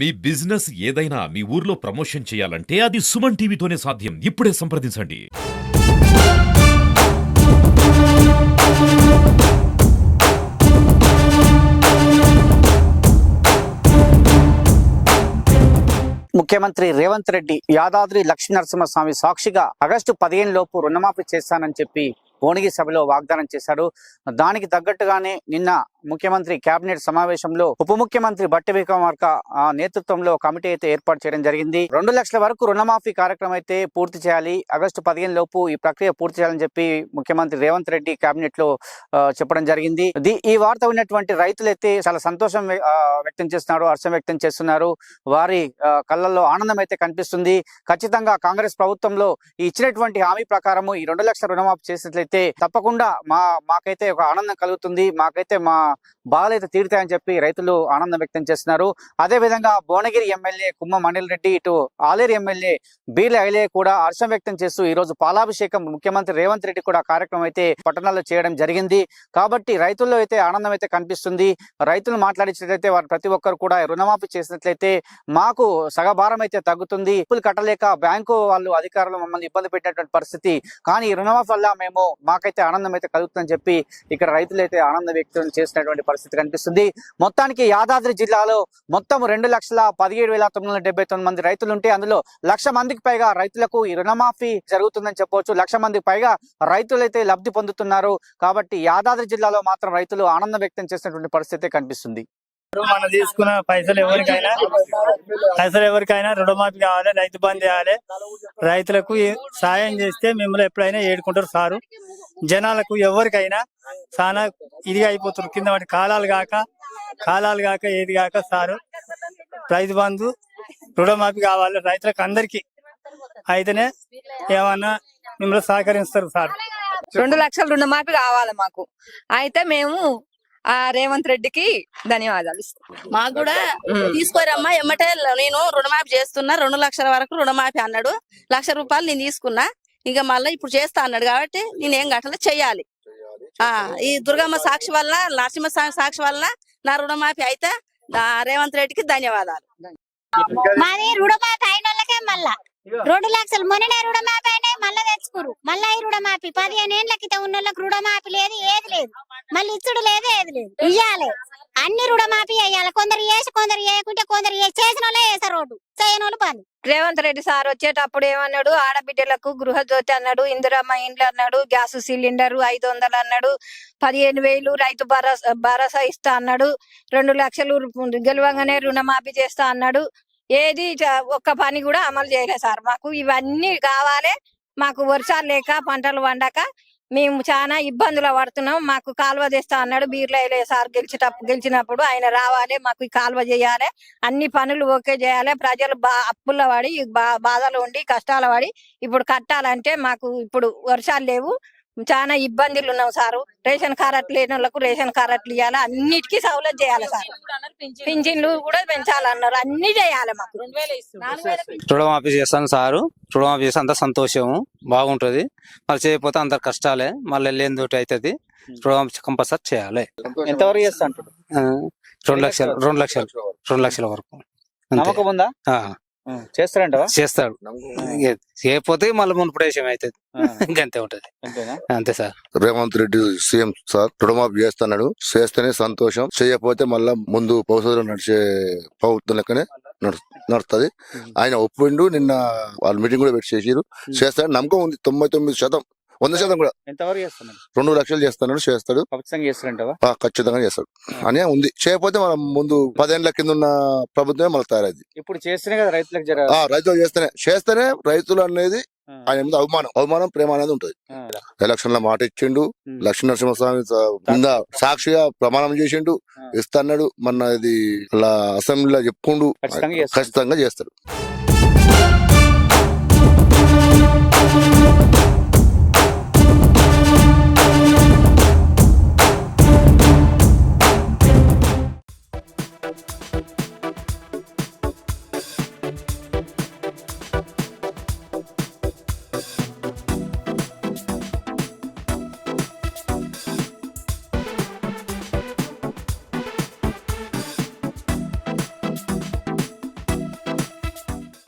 మీ business ఏదైనా మీ ఊర్లో promotion చేయాలంటే అది సుమన్ టీవీతోనే సాధ్యం. ఇప్పుడే సంప్రదించండి. ముఖ్యమంత్రి రేవంత్ రెడ్డి యాదాద్రి లక్ష్మీనరసింహస్వామి సాక్షిగా ఆగస్టు పదిహేను లోపు రుణమాఫీ చేస్తానని చెప్పి భువనగిరి సభలో వాగ్దానం చేశారు దానికి తగ్గట్టుగానే నిన్న ముఖ్యమంత్రి కేబినెట్ సమావేశంలో ఉప ముఖ్యమంత్రి బట్టి విక్రమార్క నేతృత్వంలో కమిటీ అయితే ఏర్పాటు చేయడం జరిగింది. రెండు లక్షల వరకు రుణమాఫీ కార్యక్రమం అయితే పూర్తి చేయాలి. ఆగస్టు పదిహేను లోపు ఈ ప్రక్రియ పూర్తి చేయాలని చెప్పి ముఖ్యమంత్రి రేవంత్ రెడ్డి కేబినెట్లో చెప్పడం జరిగింది. ఈ వార్త విన్నటువంటి రైతులైతే చాలా సంతోషం వ్యక్తం చేస్తున్నారు హర్షం వ్యక్తం చేస్తున్నారు. వారి కళ్ళల్లో ఆనందం అయితే కనిపిస్తుంది. ఖచ్చితంగా కాంగ్రెస్ ప్రభుత్వంలో ఇచ్చినటువంటి హామీ ప్రకారము ఈ రెండు లక్షల రుణమాఫీ చేసినట్లయితే అయితే తప్పకుండా మా మాకైతే ఒక ఆనందం కలుగుతుంది. మాకైతే మా బాధలు అయితే తీరుతాయని చెప్పి రైతులు ఆనందం వ్యక్తం చేస్తున్నారు. అదే విధంగా భువనగిరి ఎమ్మెల్యే కుమ్మ అనిల్ రెడ్డి ఇటు ఆలేరు ఎమ్మెల్యే బీర్ల ఐలే కూడా హర్షం వ్యక్తం చేస్తూ ఈ రోజు పాలాభిషేకం ముఖ్యమంత్రి రేవంత్ రెడ్డి కూడా కార్యక్రమం అయితే పట్టణాల్లో చేయడం జరిగింది. కాబట్టి రైతుల్లో అయితే ఆనందం అయితే కనిపిస్తుంది. రైతులు మాట్లాడించినట్లయితే వారు ప్రతి ఒక్కరు కూడా రుణమాఫీ చేసినట్లయితే మాకు సగభారం అయితే తగ్గుతుంది. అప్పులు కట్టలేక బ్యాంకు వాళ్ళు అధికారులు మమ్మల్ని ఇబ్బంది పెట్టినటువంటి పరిస్థితి. కానీ ఈ రుణమాఫీ వల్ల మేము మాకైతే ఆనందం అయితే కలుగుతుందని చెప్పి ఇక్కడ రైతులు అయితే ఆనందం వ్యక్తం చేసినటువంటి పరిస్థితి కనిపిస్తుంది. మొత్తానికి యాదాద్రి జిల్లాలో మొత్తం రెండు లక్షల పదిహేడు వేల తొమ్మిది వందల డెబ్బై తొమ్మిది మంది రైతులు ఉంటే అందులో లక్ష మందికి పైగా రైతులకు ఈ రుణమాఫీ జరుగుతుందని చెప్పవచ్చు. లక్ష మందికి పైగా రైతులైతే లబ్ధి పొందుతున్నారు. కాబట్టి యాదాద్రి జిల్లాలో మాత్రం రైతులు ఆనందం వ్యక్తం చేసినటువంటి పరిస్థితి కనిపిస్తుంది. మనం తీసుకున్న పైసలు ఎవరికైనా? పైసలు ఎవరికైనా రుణమాఫీ కావాలి రైతు బంద్ చేయాలి రైతులకు సాయం చేస్తే మిమ్మల్ని ఎప్పుడైనా ఏడుకుంటారు సారు. జనాలకు ఎవరికైనా చాలా ఇదిగా అయిపోతారు కింద వాటి కాలాలు కాక కాలాలు కాక ఏది కాక సారు. రైతు బంధు రుణమాఫీ కావాలి. రైతులకు అందరికీ అయితేనే ఏమన్నా మిమ్మల్ని సహకరిస్తారు సార్. రెండు లక్షల రుణమాఫీ కావాలి మాకు. అయితే మేము ఆ రేవంత్ రెడ్డికి ధన్యవాదాలు మాకు కూడా తీసుకోరమ్మా ఎమ్మటే నేను రుణమాఫీ చేస్తున్నా రెండు లక్షల వరకు రుణమాఫీ అన్నాడు. లక్ష రూపాయలు నేను తీసుకున్నా ఇంకా మళ్ళీ ఇప్పుడు చేస్తా అన్నాడు కాబట్టి నేను ఏం గట్టలే చెయ్యాలి. ఆ ఈ దుర్గమ్మ సాక్షి వల్ల నరసింహ స్వామి సాక్షి వల్ల నా రుణమాఫీ అయితే ఆ రేవంత్ రెడ్డికి ధన్యవాదాలు. మాది రుణమాఫీ అయిన వాళ్ళకే మళ్ళా. రెండు లక్షలు మొన్ననే రుణమాఫీ అయినాయి మళ్ళా తెచ్చుకురు మళ్ళా ఈ రుణమాఫీ. పదిహేను ఏళ్ళ క్రితం ఉన్న వాళ్ళకి రుణమాఫీ లేదు ఏది లేదు. మళ్ళీ ఇచ్చుడు లేదు ఏది లేదు. ఇయ్యాలి. అన్ని రుణమాఫీ అయ్యాలి కొందరు వేసి కొందరు వేయకుంటే కొందరు చేసిన వాళ్ళే వేసారు రోడ్డు. చేయని వాళ్ళు బంద్ రేవంత్ రెడ్డి సార్ వచ్చేటప్పుడు ఏమన్నాడు? ఆడబిడ్డలకు గృహజ్యోతి అన్నాడు ఇందిరమ్మ ఇండ్లు అన్నాడు గ్యాస్ సిలిండర్ ఐదు వందలు అన్నాడు పదిహేను వేలు రైతు భరోసా భరోసా ఇస్తా అన్నాడు రెండు లక్షలు గెలవగానే రుణమాఫీ చేస్తా అన్నాడు ఏది ఒక్క పని కూడా అమలు చేయలేదు సార్. మాకు ఇవన్నీ కావాలి. మాకు వర్షాలు లేక పంటలు వండక మేము చాలా ఇబ్బందులు పడుతున్నాం. మాకు కాలువ తెస్తా అన్నాడు. బీర్లైలే సార్. గెలిచేటప్పుడు గెలిచినప్పుడు ఆయన రావాలి. మాకు ఈ కాలువ చేయాలి. అన్ని పనులు ఓకే చేయాలి. ప్రజలు బా అప్పుల పడి బాధలు ఉండి కష్టాలు పడి ఇప్పుడు కట్టాలంటే మాకు ఇప్పుడు వర్షాలు లేవు. చాలా ఇబ్బందులు ఉన్నాం సారు. రేషన్ కార్డు లేని వాళ్ళకు రేషన్ కార్డులు ఇవ్వాలి అన్నిటికీ సౌలభ్యం చేయాలి సార్? పింఛన్లు కూడా పెంచాలన్నారు. అన్ని చేయాలి మాకు. రుణమాఫీ చేస్తాను సారు. రుణమాఫీ చేస్తే అంత సంతోషము. బాగుంటది. మరి చేయకపోతే అంత కష్టాలే. మళ్ళీ వెళ్ళేంది ఒకటి అవుతుంది. రుణమాఫీ కంపల్సరీ చేయాలి. ఎంతవరకు చేస్తా రెండు లక్షలు రెండు లక్షలు రెండు లక్షల వరకు. అంతే. నమ్మకం ఉందా? ఆ, చేస్తారంటవా చేస్తాడు. చేయకపోతే మళ్ళీ మునుపు దేశం అవుతుంది ఇంకంతే ఉంటది. అంతేనా? అంతే sir. Revanth Reddy CM sir రుణమాఫీ చేస్తున్నాడు చేస్తేనే సంతోషం. చేయకపోతే మళ్ళా ముందు భవిష్యత్తులో నడిచే ప్రభుత్వం లెక్కనే నడు- నడుస్తుంది. ఆయన ఒప్పిండు నిన్న వాళ్ళు మీటింగ్ కూడా పెట్టి చేసిరు చేస్తాడు నమ్మకం ఉంది తొంభై తొమ్మిది శాతం. వంద శాతం కూడా. ఎంతవరకు రెండు లక్షలు చేస్తున్నాడు చేస్తాడు. ఖచ్చితంగా చేస్తాడు. అనే ఉంది. చేయకపోతే మనం ముందు పదేళ్ళ కింద ఉన్న ప్రభుత్వమే మళ్ళీ తయారైంది ఇప్పుడు చేస్తేనే కదా రైతులకు రైతులు చేస్తేనే. చేస్తేనే రైతులు అనేది ఆయన మీద అవమానం. అవమానం ప్రేమ అనేది ఉంటది. ఎలక్షన్లో మాట ఇచ్చిండు. లక్ష్మీ నరసింహస్వామి కింద సాక్షిగా ప్రమాణం చేసిండు. ఆ. ఇస్తన్నాడు. మొన్న ఇది అలా అసెంబ్లీలో చెప్పుకుండు. చేస్తాడు. ఖచ్చితంగా చేస్తాడు.